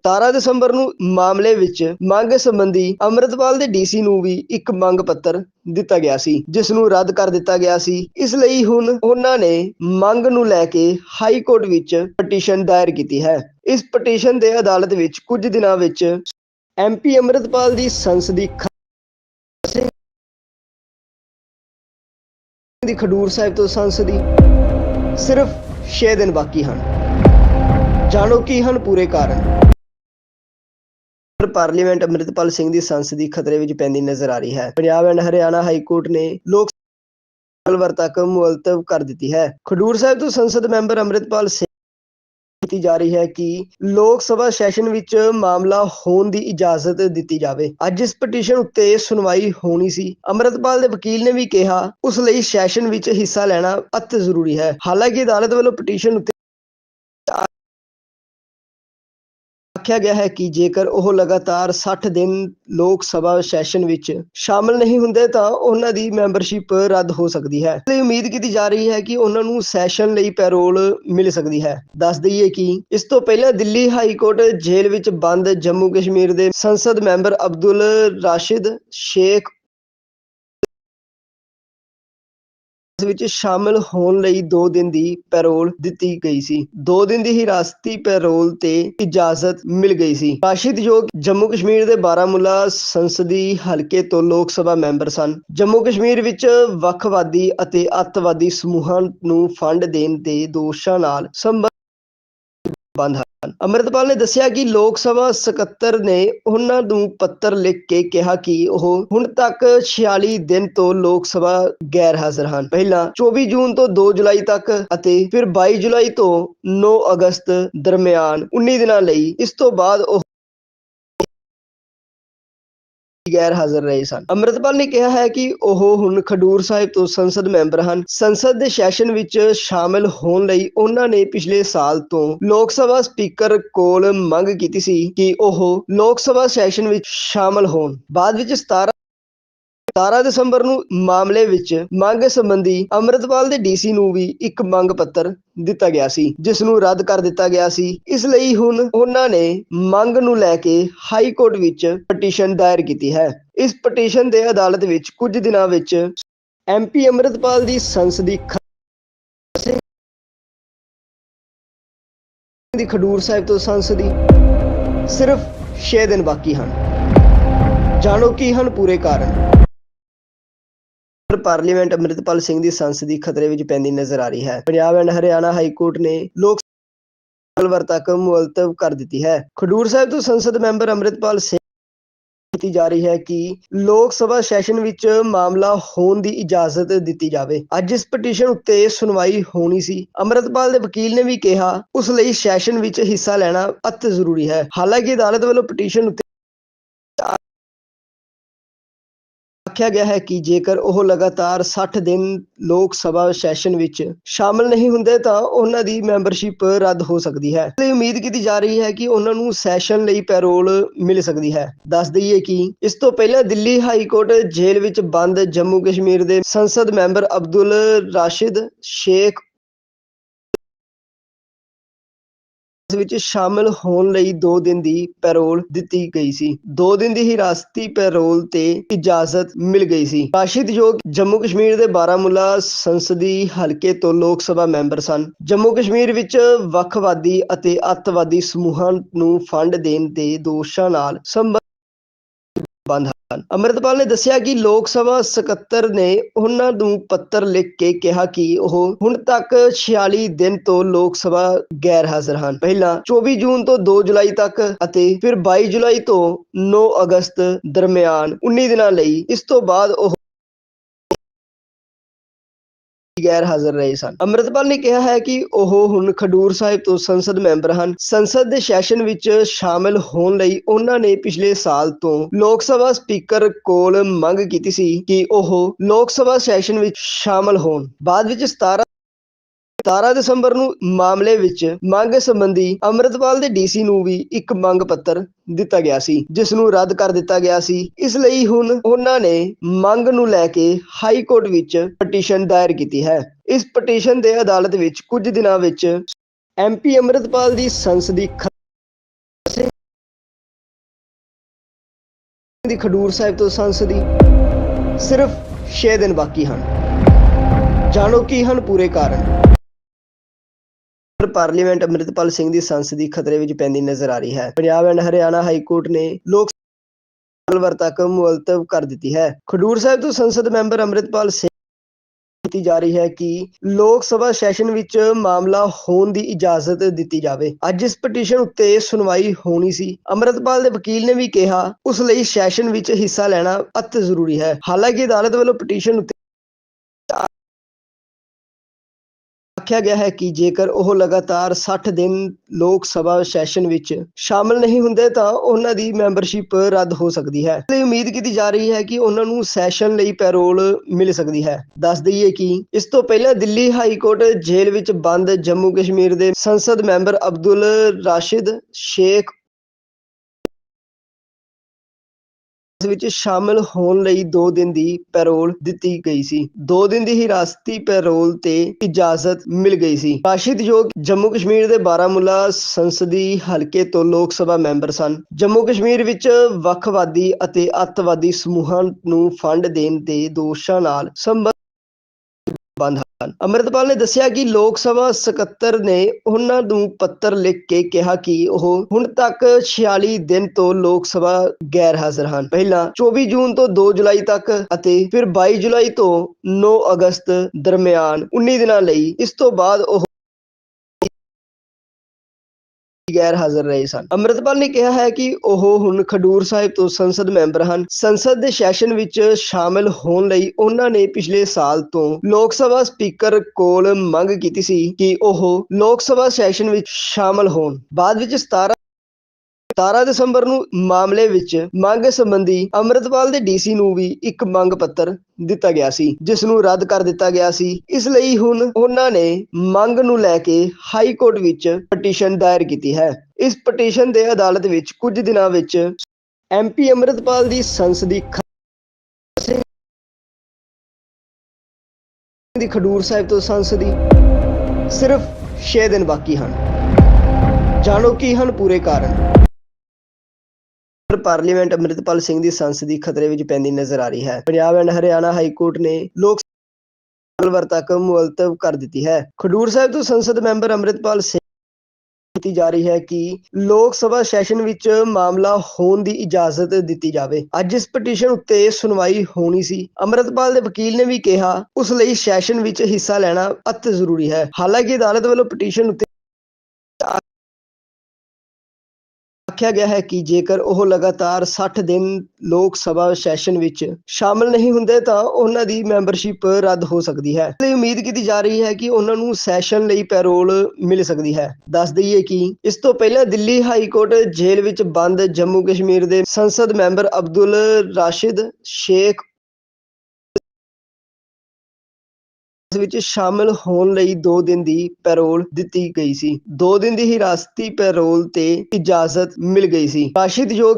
17 ਦਸੰਬਰ ਨੂੰ ਮਾਮਲੇ ਵਿੱਚ ਮੰਗ ਸੰਬੰਧੀ ਅੰਮ੍ਰਿਤਪਾਲ ਦੇ ਡੀਸੀ ਨੂੰ ਵੀ ਇੱਕ ਮੰਗ ਪੱਤਰ ਦਿੱਤਾ ਗਿਆ ਸੀ, ਜਿਸ ਨੂੰ ਰੱਦ ਕਰ ਦਿੱਤਾ ਗਿਆ ਸੀ। ਇਸ ਲਈ ਹੁਣ ਉਹਨਾਂ ਨੇ ਮੰਗ ਨੂੰ ਲੈ ਕੇ ਹਾਈ ਕੋਰਟ ਵਿੱਚ ਪਟੀਸ਼ਨ ਦਾਇਰ ਕੀਤੀ ਹੈ। ਇਸ ਪਟੀਸ਼ਨ ਦੇ ਅਦਾਲਤ ਵਿੱਚ ਕੁਝ ਦਿਨਾਂ ਵਿੱਚ ਐਮਪੀ ਅੰਮ੍ਰਿਤਪਾਲ ਦੀ ਸੰਸਦੀ ਦੀ ਖਡੂਰ ਸਾਹਿਬ ਤੋਂ ਸੰਸਦੀ ਸਿਰਫ 6 ਦਿਨ ਬਾਕੀ ਹਨ। ਜਾਣੋ ਕੀ ਹਨ ਪੂਰੇ ਕਾਰਨ? ਪਾਰਲੀਮੈਂਟ ਅੰਮ੍ਰਿਤਪਾਲ ਸਿੰਘ ਦੀ ਸੰਸਦੀ ਖਤਰੇ ਵਿੱਚ ਪੈਂਦੀ ਨਜ਼ਰ ਆ ਰਹੀ ਹੈ। Punjab and Haryana high court ਨੇ ਲੋਕ ਮੰਗਲਵਾਰ ਤੱਕ ਮੁਅੱਤਲ ਕਰ ਦਿੱਤੀ ਹੈ। ਖਡੂਰ ਸਾਹਿਬ ਤੋਂ ਸੰਸਦ ਮੈਂਬਰ ਅੰਮ੍ਰਿਤਪਾਲ ਸਿੰਘ ਕੀਤੀ ਜਾ ਰਹੀ ਹੈ ਕਿ ਲੋਕ ਸਭਾ ਸੈਸ਼ਨ ਵਿੱਚ ਮਾਮਲਾ ਹੋਣ ਦੀ ਇਜਾਜ਼ਤ ਦਿੱਤੀ ਜਾਵੇ। ਅੱਜ ਇਸ ਪਟੀਸ਼ਨ ਉੱਤੇ ਸੁਣਵਾਈ ਹੋਣੀ ਸੀ। ਅੰਮ੍ਰਿਤਪਾਲ ਦੇ ਵਕੀਲ ਨੇ ਵੀ ਕਿਹਾ, ਉਸ ਲਈ ਸੈਸ਼ਨ ਵਿੱਚ ਹਿੱਸਾ ਲੈਣਾ ਅਤ ਜ਼ਰੂਰੀ ਹੈ। ਹਾਲਾਂਕਿ ਅਦਾਲਤ ਵੱਲੋਂ ਪਟੀਸ਼ਨ ਉੱਤੇ ਆਖਿਆ ਗਿਆ ਹੈ ਕਿ ਜੇਕਰ ਉਹ ਲਗਾਤਾਰ 60 ਦਿਨ ਲੋਕ ਸਭਾ ਸੈਸ਼ਨ ਵਿੱਚ ਸ਼ਾਮਲ ਨਹੀਂ ਹੁੰਦੇ ਤਾਂ ਉਹਨਾਂ ਦੀ ਮੈਂਬਰਸ਼ਿਪ ਰੱਦ ਹੋ ਸਕਦੀ ਹੈ। ਲਈ ਉਮੀਦ ਕੀਤੀ ਜਾ ਰਹੀ ਹੈ ਕਿ ਉਹਨਾਂ ਨੂੰ ਸੈਸ਼ਨ ਲਈ ਪੈਰੋਲ ਮਿਲ ਸਕਦੀ ਹੈ। ਦੱਸ ਦਈਏ ਕਿ ਇਸ ਤੋਂ ਪਹਿਲਾਂ ਦਿੱਲੀ ਹਾਈ ਕੋਰਟ ਜੇਲ੍ਹ ਵਿੱਚ ਬੰਦ ਜੰਮੂ ਕਸ਼ਮੀਰ ਦੇ ਸੰਸਦ ਮੈਂਬਰ ਅਬਦੁਲ ਰਾਸ਼ਿਦ, ਸ਼ੇਖ ਵਿੱਚ ਸ਼ਾਮਲ ਹੋਣ ਲਈ 2 ਦਿਨ ਦੀ ਪੈਰੋਲ ਦਿੱਤੀ ਗਈ ਸੀ। 2 ਦਿਨ ਦੀ ਹਿਰਾਸਤੀ ਪੈਰੋਲ ਤੇ ਇਜਾਜ਼ਤ ਮਿਲ ਗਈ ਸੀ। ਰਾਸ਼ਿਦਯੋਗ ਜੰਮੂ ਕਸ਼ਮੀਰ ਦੇ ਬਾਰਾਮੂਲਾ ਸੰਸਦੀ ਹਲਕੇ ਤੋਂ ਲੋਕ ਸਭਾ ਮੈਂਬਰ ਸਨ। ਜੰਮੂ ਕਸ਼ਮੀਰ ਵਿੱਚ ਵੱਖਵਾਦੀ ਅਤੇ ਅੱਤਵਾਦੀ ਸਮੂਹਾਂ ਨੂੰ ਫੰਡ ਦੇਣ ਦੇ ਦੋਸ਼ਾਂ ਨਾਲ ਸੰਬੰਧ ਬੰਦ ਹਨ। ਅੰਮ੍ਰਿਤਪਾਲ ਨੇ ਦੱਸਿਆ ਕਿ ਲੋਕ ਸਭਾ ਸਕੱਤਰ ਨੇ ਉਹਨਾਂ ਨੂੰ ਪੱਤਰ ਲਿਖ ਕੇ ਕਿਹਾ ਕਿ ਉਹ ਹੁਣ ਤੱਕ 46 ਦਿਨ ਤੋਂ ਲੋਕ ਸਭਾ ਗੈਰ ਹਾਜ਼ਰ ਹਨ। ਪਹਿਲਾਂ 24 ਜੂਨ ਤੋਂ 2 ਜੁਲਾਈ ਤੱਕ ਅਤੇ ਫਿਰ 22 ਜੁਲਾਈ ਤੋਂ 9 ਅਗਸਤ ਦਰਮਿਆਨ 19 ਦਿਨਾਂ ਲਈ। ਇਸ ਤੋਂ ਬਾਅਦ ਉਹ ਗੈਰ ਹਾਜ਼ਰ ਰਹੇ ਸਨ। ਅੰਮ੍ਰਿਤਪਾਲ ਨੇ ਕਿਹਾ ਹੈ ਕਿ ਉਹ ਹੁਣ ਖਡੂਰ ਸਾਹਿਬ ਤੋਂ ਸੰਸਦ ਮੈਂਬਰ ਹਨ। ਸੰਸਦ ਦੇ ਸੈਸ਼ਨ ਵਿੱਚ ਸ਼ਾਮਲ ਹੋਣ ਲਈ ਉਹਨਾਂ ਨੇ ਪਿਛਲੇ ਸਾਲ ਤੋਂ ਲੋਕ ਸਭਾ ਸਪੀਕਰ ਕੋਲ ਮੰਗ ਕੀਤੀ ਸੀ ਕਿ ਉਹ ਲੋਕ ਸਭਾ ਸੈਸ਼ਨ ਵਿੱਚ ਸ਼ਾਮਲ ਹੋਣ। ਬਾਅਦ ਵਿੱਚ 17 17 ਦਸੰਬਰ ਨੂੰ ਮਾਮਲੇ ਵਿੱਚ ਮੰਗ ਸੰਬੰਧੀ ਅੰਮ੍ਰਿਤਪਾਲ ਦੇ ਡੀਸੀ ਨੂੰ ਵੀ ਇੱਕ ਮੰਗ ਪੱਤਰ ਦਿੱਤਾ ਗਿਆ ਸੀ, ਜਿਸ ਨੂੰ ਰੱਦ ਕਰ ਦਿੱਤਾ ਗਿਆ ਸੀ। ਇਸ ਲਈ ਹੁਣ ਉਹਨਾਂ ਨੇ ਮੰਗ ਨੂੰ ਲੈ ਕੇ ਹਾਈ ਕੋਰਟ ਵਿੱਚ ਪਟੀਸ਼ਨ ਦਾਇਰ ਕੀਤੀ ਹੈ। ਇਸ ਪਟੀਸ਼ਨ ਦੇ ਅਦਾਲਤ ਵਿੱਚ ਕੁਝ ਦਿਨਾਂ ਵਿੱਚ ਐਮਪੀ ਅੰਮ੍ਰਿਤਪਾਲ ਦੀ ਸੰਸਦੀ ਦੀ ਖਡੂਰ ਸਾਹਿਬ ਤੋਂ ਸੰਸਦੀ ਸਿਰਫ 6 ਦਿਨ ਬਾਕੀ ਹਨ। ਜਾਣੋ ਕੀ ਹਨ ਪੂਰੇ ਕਾਰਨ? ਪਾਰਲੀਮੈਂਟ ਅੰਮ੍ਰਿਤਪਾਲ ਸਿੰਘ ਦੀ ਸੰਸਦੀ ਖਤਰੇ ਵਿੱਚ ਪੈਂਦੀ ਨਜ਼ਰ ਆ ਰਹੀ ਹੈ। Punjab and Haryana high court ਨੇ ਲੋਕ ਮੰਗਲਵਾਰ ਤੱਕ ਮੁਅੱਤਲ ਕਰ ਦਿੱਤੀ ਹੈ। ਖਡੂਰ ਸਾਹਿਬ ਤੋਂ ਸੰਸਦ ਮੈਂਬਰ ਅੰਮ੍ਰਿਤਪਾਲ ਸਿੰਘ ਕੀਤੀ ਜਾ ਰਹੀ ਹੈ ਕਿ ਲੋਕ ਸਭਾ ਸੈਸ਼ਨ ਵਿੱਚ ਮਾਮਲਾ ਹੋਣ ਦੀ ਇਜਾਜ਼ਤ ਦਿੱਤੀ ਜਾਵੇ। ਅੱਜ ਇਸ ਪਟੀਸ਼ਨ ਉੱਤੇ ਸੁਣਵਾਈ ਹੋਣੀ ਸੀ। ਅੰਮ੍ਰਿਤਪਾਲ ਦੇ ਵਕੀਲ ਨੇ ਵੀ ਕਿਹਾ, ਉਸ ਲਈ ਸੈਸ਼ਨ ਵਿੱਚ ਹਿੱਸਾ ਲੈਣਾ ਅਤ ਜ਼ਰੂਰੀ ਹੈ। ਹਾਲਾਂਕਿ ਅਦਾਲਤ ਵੱਲੋਂ ਪਟੀਸ਼ਨ ਆਖਿਆ ਗਿਆ ਹੈ ਕਿ ਜੇਕਰ ਉਹ ਲਗਾਤਾਰ 60 ਦਿਨ ਲੋਕ ਸਭਾ ਸੈਸ਼ਨ ਵਿੱਚ ਸ਼ਾਮਲ ਨਹੀਂ ਹੁੰਦੇ ਤਾਂ ਉਹਨਾਂ ਦੀ ਮੈਂਬਰਸ਼ਿਪ ਰੱਦ ਹੋ ਸਕਦੀ ਹੈ। ਤੇ ਉਮੀਦ ਕੀਤੀ ਜਾ ਰਹੀ ਹੈ ਕਿ ਉਹਨਾਂ ਨੂੰ ਸੈਸ਼ਨ ਲਈ ਪੈਰੋਲ ਮਿਲ ਸਕਦੀ ਹੈ। ਦੱਸ ਦਈਏ ਕਿ ਇਸ ਤੋਂ ਪਹਿਲਾਂ ਦਿੱਲੀ ਹਾਈ ਕੋਰਟ ਜੇਲ੍ਹ ਵਿੱਚ ਬੰਦ ਜੰਮੂ ਕਸ਼ਮੀਰ ਦੇ ਸੰਸਦ ਮੈਂਬਰ ਅਬਦੁਲ ਰਾਸ਼ਿਦ, ਸ਼ੇਖ ਇਸ ਵਿੱਚ ਸ਼ਾਮਲ ਹੋਣ ਲਈ 2 ਦਿਨ ਦੀ ਪੈਰੋਲ ਦਿੱਤੀ ਗਈ ਸੀ। 2 ਦਿਨ ਦੀ ਹਿਰਾਸਤੀ ਪੈਰੋਲ ਤੇ ਇਜਾਜ਼ਤ ਮਿਲ ਗਈ ਸੀ। ਰਾਸ਼ਿਦਯੋਗ ਜੰਮੂ ਕਸ਼ਮੀਰ ਦੇ ਬਾਰਾਮੂਲਾ ਸੰਸਦੀ ਹਲਕੇ ਤੋਂ ਲੋਕ ਸਭਾ ਮੈਂਬਰ ਸਨ। ਜੰਮੂ ਕਸ਼ਮੀਰ ਵਿੱਚ ਵੱਖਵਾਦੀ ਅਤੇ ਅੱਤਵਾਦੀ ਸਮੂਹਾਂ ਨੂੰ ਫੰਡ ਦੇਣ ਦੇ ਦੋਸ਼ਾਂ ਨਾਲ ਸੰਬੰਧ ਬੰਦ ਹਨ। ਅੰਮ੍ਰਿਤਪਾਲ ਨੇ ਦੱਸਿਆ ਕਿ ਲੋਕ ਸਭਾ ਸਕੱਤਰ ਨੇ ਉਹਨਾਂ ਨੂੰ ਪੱਤਰ ਲਿਖ ਕੇ ਕਿਹਾ ਕਿ ਉਹ ਹੁਣ ਤੱਕ 46 ਦਿਨ ਤੋਂ ਲੋਕ ਸਭਾ ਗੈਰ ਹਾਜ਼ਰ ਹਨ। ਪਹਿਲਾਂ 24 ਜੂਨ ਤੋਂ 2 ਜੁਲਾਈ ਤੱਕ ਅਤੇ ਫਿਰ 22 ਜੁਲਾਈ ਤੋਂ 9 ਅਗਸਤ ਦਰਮਿਆਨ 19 ਦਿਨਾਂ ਲਈ। ਇਸ ਤੋਂ ਬਾਅਦ ਉਹ ਗੈਰ ਹਾਜ਼ਰ ਰਹੇ ਸਨ। ਅੰਮ੍ਰਿਤਪਾਲ ਨੇ ਕਿਹਾ ਹੈ ਕਿ ਉਹ ਹੁਣ ਖਡੂਰ ਸਾਹਿਬ ਤੋਂ ਸੰਸਦ ਮੈਂਬਰ ਹਨ। ਸੰਸਦ ਦੇ ਸੈਸ਼ਨ ਵਿੱਚ ਸ਼ਾਮਲ ਹੋਣ ਲਈ ਉਹਨਾਂ ਨੇ ਪਿਛਲੇ ਸਾਲ ਤੋਂ ਲੋਕ ਸਭਾ ਸਪੀਕਰ ਕੋਲ ਮੰਗ ਕੀਤੀ ਸੀ ਕਿ ਉਹ ਲੋਕ ਸਭਾ ਸੈਸ਼ਨ ਵਿੱਚ ਸ਼ਾਮਲ ਹੋਣ। ਬਾਅਦ ਵਿੱਚ 17 17 ਦਸੰਬਰ ਨੂੰ ਮਾਮਲੇ ਵਿੱਚ ਮੰਗ ਸੰਬੰਧੀ ਅੰਮ੍ਰਿਤਪਾਲ ਦੇ ਡੀਸੀ ਨੂੰ ਵੀ ਇੱਕ ਮੰਗ ਪੱਤਰ ਦਿੱਤਾ ਗਿਆ ਸੀ, ਜਿਸ ਨੂੰ ਰੱਦ ਕਰ ਦਿੱਤਾ ਗਿਆ ਸੀ। ਇਸ ਲਈ ਹੁਣ ਉਹਨਾਂ ਨੇ ਮੰਗ ਨੂੰ ਲੈ ਕੇ ਹਾਈ ਕੋਰਟ ਵਿੱਚ ਪਟੀਸ਼ਨ ਦਾਇਰ ਕੀਤੀ ਹੈ। ਇਸ ਪਟੀਸ਼ਨ ਦੇ ਅਦਾਲਤ ਵਿੱਚ ਕੁਝ ਦਿਨਾਂ ਵਿੱਚ ਐਮਪੀ ਅੰਮ੍ਰਿਤਪਾਲ ਦੀ ਸੰਸਦੀ ਦੀ ਖਡੂਰ ਸਾਹਿਬ ਤੋਂ ਸੰਸਦੀ ਸਿਰਫ 6 ਦਿਨ ਬਾਕੀ ਹਨ। ਜਾਣੋ ਕੀ ਹਨ ਪੂਰੇ ਕਾਰਨ? ਪਾਰਲੀਮੈਂਟ ਅੰਮ੍ਰਿਤਪਾਲ ਸਿੰਘ ਦੀ ਸੰਸਦੀ ਖਤਰੇ ਵਿੱਚ ਪੈਂਦੀ ਨਜ਼ਰ ਆ ਰਹੀ ਹੈ। Punjab and Haryana high court ਨੇ ਲੋਕ ਮੰਗਲਵਾਰ ਤੱਕ ਮੁਅੱਤਲ ਕਰ ਦਿੱਤੀ ਹੈ। ਖਡੂਰ ਸਾਹਿਬ ਤੋਂ ਸੰਸਦ ਮੈਂਬਰ ਅੰਮ੍ਰਿਤਪਾਲ ਸਿੰਘ ਕੀਤੀ ਜਾ ਰਹੀ ਹੈ ਕਿ ਲੋਕ ਸਭਾ ਸੈਸ਼ਨ ਵਿੱਚ ਮਾਮਲਾ ਹੋਣ ਦੀ ਇਜਾਜ਼ਤ ਦਿੱਤੀ ਜਾਵੇ। ਅੱਜ ਇਸ ਪਟੀਸ਼ਨ ਉੱਤੇ ਸੁਣਵਾਈ ਹੋਣੀ ਸੀ। ਅੰਮ੍ਰਿਤਪਾਲ ਦੇ ਵਕੀਲ ਨੇ ਵੀ ਕਿਹਾ, ਉਸ ਲਈ ਸੈਸ਼ਨ ਵਿੱਚ ਹਿੱਸਾ ਲੈਣਾ ਅਤ ਜ਼ਰੂਰੀ ਹੈ। ਹਾਲਾਂਕਿ ਅਦਾਲਤ ਵੱਲੋਂ ਪਟੀਸ਼ਨ ਉੱਤੇ ਆਖਿਆ ਗਿਆ ਹੈ ਕਿ ਜੇਕਰ ਉਹ ਲਗਾਤਾਰ 60 ਦਿਨ ਲੋਕ ਸਭਾ ਸੈਸ਼ਨ ਵਿੱਚ ਸ਼ਾਮਲ ਨਹੀਂ ਹੁੰਦੇ ਤਾਂ ਉਹਨਾਂ ਦੀ ਮੈਂਬਰਸ਼ਿਪ ਰੱਦ ਹੋ ਸਕਦੀ ਹੈ। ਇਸ ਉਮੀਦ ਕੀਤੀ ਜਾ ਰਹੀ ਹੈ ਕਿ ਉਹਨਾਂ ਨੂੰ ਸੈਸ਼ਨ ਲਈ ਪੈਰੋਲ ਮਿਲ ਸਕਦੀ ਹੈ। ਦੱਸ ਦਈਏ ਕਿ ਇਸ ਤੋਂ ਪਹਿਲਾਂ ਦਿੱਲੀ ਹਾਈ ਕੋਰਟ ਜੇਲ੍ਹ ਵਿੱਚ ਬੰਦ ਜੰਮੂ ਕਸ਼ਮੀਰ ਦੇ ਸੰਸਦ ਮੈਂਬਰ ਅਬਦੁਲ ਰਾਸ਼ਿਦ, ਸ਼ੇਖ ਇਸ ਵਿੱਚ ਸ਼ਾਮਲ ਹੋਣ ਲਈ 2 ਦਿਨ ਦੀ ਪੈਰੋਲ ਦਿੱਤੀ ਗਈ ਸੀ। 2 ਦਿਨ ਦੀ ਹਿਰਾਸਤੀ ਪੈਰੋਲ ਤੇ ਇਜਾਜ਼ਤ ਮਿਲ ਗਈ ਸੀ। ਰਾਸ਼ਿਦਯੋਗ ਜੰਮੂ ਕਸ਼ਮੀਰ ਦੇ ਬਾਰਾਮੂਲਾ ਸੰਸਦੀ ਹਲਕੇ ਤੋਂ ਲੋਕ ਸਭਾ ਮੈਂਬਰ ਸਨ। ਜੰਮੂ ਕਸ਼ਮੀਰ ਵਿੱਚ ਵੱਖਵਾਦੀ ਅਤੇ ਅੱਤਵਾਦੀ ਸਮੂਹਾਂ ਨੂੰ ਫੰਡ ਦੇਣ ਦੇ ਦੋਸ਼ਾਂ ਨਾਲ ਸੰਬੰਧ ਹਨ। ਅੰਮ੍ਰਿਤਪਾਲ ਨੇ ਦੱਸਿਆ ਕਿ ਲੋਕ ਸਭਾ ਸਕੱਤਰ ਨੇ ਉਹਨਾਂ ਨੂੰ ਪੱਤਰ ਲਿਖ ਕੇ ਕਿਹਾ ਕਿ ਉਹ ਹੁਣ ਤੱਕ 46 ਦਿਨ ਤੋਂ ਲੋਕ ਸਭਾ ਗੈਰ ਹਾਜ਼ਰ ਹਨ। ਪਹਿਲਾਂ 24 ਜੂਨ ਤੋਂ 2 ਜੁਲਾਈ ਤੱਕ ਅਤੇ ਫਿਰ 22 ਜੁਲਾਈ ਤੋਂ 9 ਅਗਸਤ ਦਰਮਿਆਨ 19 ਦਿਨਾਂ ਲਈ। ਇਸ ਤੋਂ ਬਾਅਦ ਉਹ ਗੈਰ ਹਾਜ਼ਰ ਰਹੇ ਸਨ। ਅੰਮ੍ਰਿਤਪਾਲ ਨੇ ਕਿਹਾ ਹੈ ਕਿ ਉਹ ਹੁਣ ਖਡੂਰ ਸਾਹਿਬ ਤੋਂ ਸੰਸਦ ਮੈਂਬਰ ਹਨ। ਸੰਸਦ ਦੇ ਸੈਸ਼ਨ ਵਿੱਚ ਸ਼ਾਮਲ ਹੋਣ ਲਈ ਉਹਨਾਂ ਨੇ ਪਿਛਲੇ ਸਾਲ ਤੋਂ ਲੋਕ ਸਭਾ ਸਪੀਕਰ ਕੋਲ ਮੰਗ ਕੀਤੀ ਸੀ ਕਿ ਉਹ ਲੋਕ ਸਭਾ ਸੈਸ਼ਨ ਵਿੱਚ ਸ਼ਾਮਲ ਹੋਣ। ਬਾਅਦ ਵਿੱਚ 17 17 ਦਸੰਬਰ ਨੂੰ ਮਾਮਲੇ ਵਿੱਚ ਮੰਗ ਸੰਬੰਧੀ ਅੰਮ੍ਰਿਤਪਾਲ ਦੇ ਡੀਸੀ ਨੂੰ ਵੀ ਇੱਕ ਮੰਗ ਪੱਤਰ ਦਿੱਤਾ ਗਿਆ ਸੀ, ਜਿਸ ਨੂੰ ਰੱਦ ਕਰ ਦਿੱਤਾ ਗਿਆ ਸੀ। ਇਸ ਲਈ ਹੁਣ ਉਹਨਾਂ ਨੇ ਮੰਗ ਨੂੰ ਲੈ ਕੇ ਹਾਈ ਕੋਰਟ ਵਿੱਚ ਪਟੀਸ਼ਨ ਦਾਇਰ ਕੀਤੀ ਹੈ। ਇਸ ਪਟੀਸ਼ਨ ਦੇ ਅਦਾਲਤ ਵਿੱਚ ਕੁਝ ਦਿਨਾਂ ਵਿੱਚ ਐਮਪੀ ਅੰਮ੍ਰਿਤਪਾਲ ਦੀ ਸੰਸਦੀ ਦੀ ਖਡੂਰ ਸਾਹਿਬ ਤੋਂ ਸੰਸਦੀ ਸਿਰਫ 6 ਦਿਨ ਬਾਕੀ ਹਨ। ਜਾਣੋ ਕੀ ਹਨ ਪੂਰੇ ਕਾਰਨ? ਪਾਰਲੀਮੈਂਟ ਅੰਮ੍ਰਿਤਪਾਲ ਸਿੰਘ ਦੀ ਸੰਸਦੀ ਖਤਰੇ ਵਿੱਚ ਪੈਂਦੀ ਨਜ਼ਰ ਆ ਰਹੀ ਹੈ। Punjab and Haryana high court ਨੇ ਲੋਕ ਮੰਗਲਵਾਰ ਤੱਕ ਮੁਅੱਤਬ ਕਰ ਦਿੱਤੀ ਹੈ। ਖਡੂਰ ਸਾਹਿਬ ਤੋਂ ਸੰਸਦ ਮੈਂਬਰ ਅੰਮ੍ਰਿਤਪਾਲ ਸਿੰਘ ਕੀਤੀ ਜਾ ਰਹੀ ਹੈ ਕਿ ਲੋਕ ਸਭਾ ਸੈਸ਼ਨ ਵਿੱਚ ਮਾਮਲਾ ਹੋਣ ਦੀ ਇਜਾਜ਼ਤ ਦਿੱਤੀ ਜਾਵੇ। ਅੱਜ ਇਸ ਪਟੀਸ਼ਨ ਉੱਤੇ ਸੁਣਵਾਈ ਹੋਣੀ ਸੀ। ਅੰਮ੍ਰਿਤਪਾਲ ਦੇ ਵਕੀਲ ਨੇ ਵੀ ਕਿਹਾ, ਉਸ ਲਈ ਸੈਸ਼ਨ ਵਿੱਚ ਹਿੱਸਾ ਲੈਣਾ ਅਤ ਜ਼ਰੂਰੀ ਹੈ। ਹਾਲਾਂਕਿ ਅਦਾਲਤ ਵੱਲੋਂ ਪਟੀਸ਼ਨ ਉੱਤੇ ਆਖਿਆ ਗਿਆ ਹੈ ਕਿ ਜੇਕਰ ਉਹ ਲਗਾਤਾਰ 60 ਦਿਨ ਲੋਕ ਸਭਾ ਸੈਸ਼ਨ ਵਿੱਚ ਸ਼ਾਮਲ ਨਹੀਂ ਹੁੰਦੇ ਤਾਂ ਉਹਨਾਂ ਦੀ ਮੈਂਬਰਸ਼ਿਪ ਰੱਦ ਹੋ ਸਕਦੀ ਹੈ। ਤੇ ਉਮੀਦ ਕੀਤੀ ਜਾ ਰਹੀ ਹੈ ਕਿ ਉਹਨਾਂ ਨੂੰ ਸੈਸ਼ਨ ਲਈ ਪੈਰੋਲ ਮਿਲ ਸਕਦੀ ਹੈ। ਦੱਸ ਦਈਏ ਕਿ ਇਸ ਤੋਂ ਪਹਿਲਾਂ ਦਿੱਲੀ ਹਾਈ ਕੋਰਟ ਜੇਲ੍ਹ ਵਿੱਚ ਬੰਦ ਜੰਮੂ ਕਸ਼ਮੀਰ ਦੇ ਸੰਸਦ ਮੈਂਬਰ ਅਬਦੁਲ ਰਾਸ਼ਿਦ, ਸ਼ੇਖ ਇਸ ਵਿੱਚ ਸ਼ਾਮਲ ਹੋਣ ਲਈ 2 ਦਿਨ ਦੀ ਪੈਰੋਲ ਦਿੱਤੀ ਗਈ ਸੀ। 2 ਦਿਨ ਦੀ ਹਿਰਾਸਤੀ ਪੈਰੋਲ ਤੇ ਇਜਾਜ਼ਤ ਮਿਲ ਗਈ ਸੀ। ਰਾਸ਼ਿਦ ਜੋ